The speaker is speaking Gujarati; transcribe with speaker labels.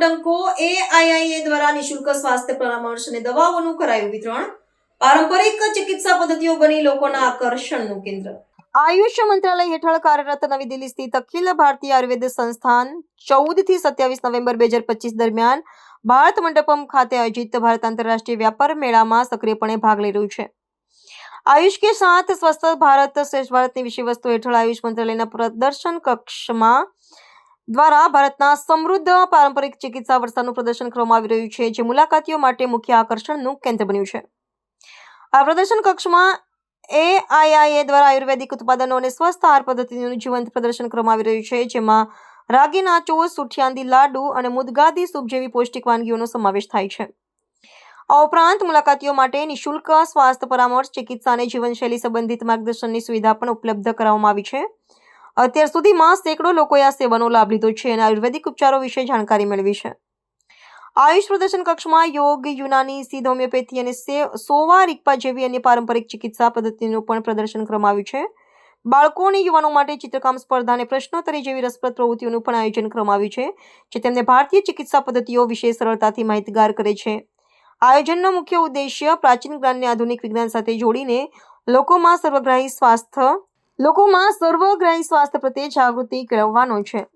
Speaker 1: ડંકો એઆઈઆઈએ દ્વારા નિઃશુલ્ક સ્વાસ્થ્ય પરામર્શ અને દવાઓનું કરાયું વિતરણ. પારંપરિક ચિકિત્સા પદ્ધતિઓ બની લોકોના આકર્ષણનું કેન્દ્ર. આયુષ મંત્રાલય હેઠળ કાર્યરત નવી દિલ્હી સ્થિત અખિલ ભારતીય આયુર્વેદ સંસ્થાન ચૌદથી સત્યાવીસ નવેમ્બર બે હજાર પચીસ દરમિયાન ભારત મંડપમ ખાતે આયોજિત ભારત આંતરરાષ્ટ્રીય વ્યાપાર મેળામાં સક્રિયપણે ભાગ લઈ રહ્યું છે. આયુષ કે સાથ, સ્વસ્થ ભારત, શ્રેષ્ઠ ભારતની વિષય વસ્તુ હેઠળ આયુષ મંત્રાલયના પ્રદર્શન કક્ષમાં દ્વારા ભારતના સમૃદ્ધ પારંપરિક ચિકિત્સા વારસાનું પ્રદર્શન કરવામાં આવી રહ્યું છે, જે મુલાકાતીઓ માટે મુખ્ય આકર્ષણનું કેન્દ્ર બન્યું છે. આ પ્રદર્શન કક્ષમાં એઆઈઆઈએ દ્વારા આયુર્વેદિક ઉત્પાદનો અને સ્વસ્થ આહાર પદ્ધતિનું જીવંત પ્રદર્શન કરવામાં આવી રહ્યું છે, જેમાં રાગી નાચો, સુઠિયાંદી લાડુ અને મુદગાદી સૂપ જેવી પૌષ્ટિક વાનગીઓનો સમાવેશ થાય છે. આ ઉપરાંત મુલાકાતીઓ માટે નિઃશુલ્ક સ્વાસ્થ્ય પરામર્શ, ચિકિત્સા અને જીવનશૈલી સંબંધિત માર્ગદર્શનની સુવિધા પણ ઉપલબ્ધ કરાવવામાં આવી છે. અત્યાર સુધીમાં સેંકડો લોકોએ આ સેવાનો લાભ લીધો છે અને આયુર્વેદિક ઉપચારો વિશે જાણકારી મેળવી છે. આયુષ પ્રદર્શન કક્ષમાં યોગ, યુનાની, સિદ્ધ હોમિયોપેથી અને સોવા રિક્પા જેવી અન્ય પારંપરિક ચિકિત્સા પદ્ધતિનું પણ પ્રદર્શન કરવામાં આવ્યું છે. બાળકો અને યુવાનો માટે ચિત્રકામ સ્પર્ધા અને પ્રશ્નોત્તરી જેવી રસપ્રદ પ્રવૃત્તિઓનું પણ આયોજન કરવામાં આવ્યું છે, જે તેમને ભારતીય ચિકિત્સા પદ્ધતિઓ વિશે સરળતાથી માહિતગાર કરે છે. આયોજનનો મુખ્ય ઉદ્દેશ્ય પ્રાચીન જ્ઞાનને આધુનિક વિજ્ઞાન સાથે જોડીને લોકોમાં સર્વગ્રાહી સ્વાસ્થ્ય લોકોમાં સર્વગ્રાહી સ્વાસ્થ્ય પ્રત્યે જાગૃતિ કેળવવાનો છે.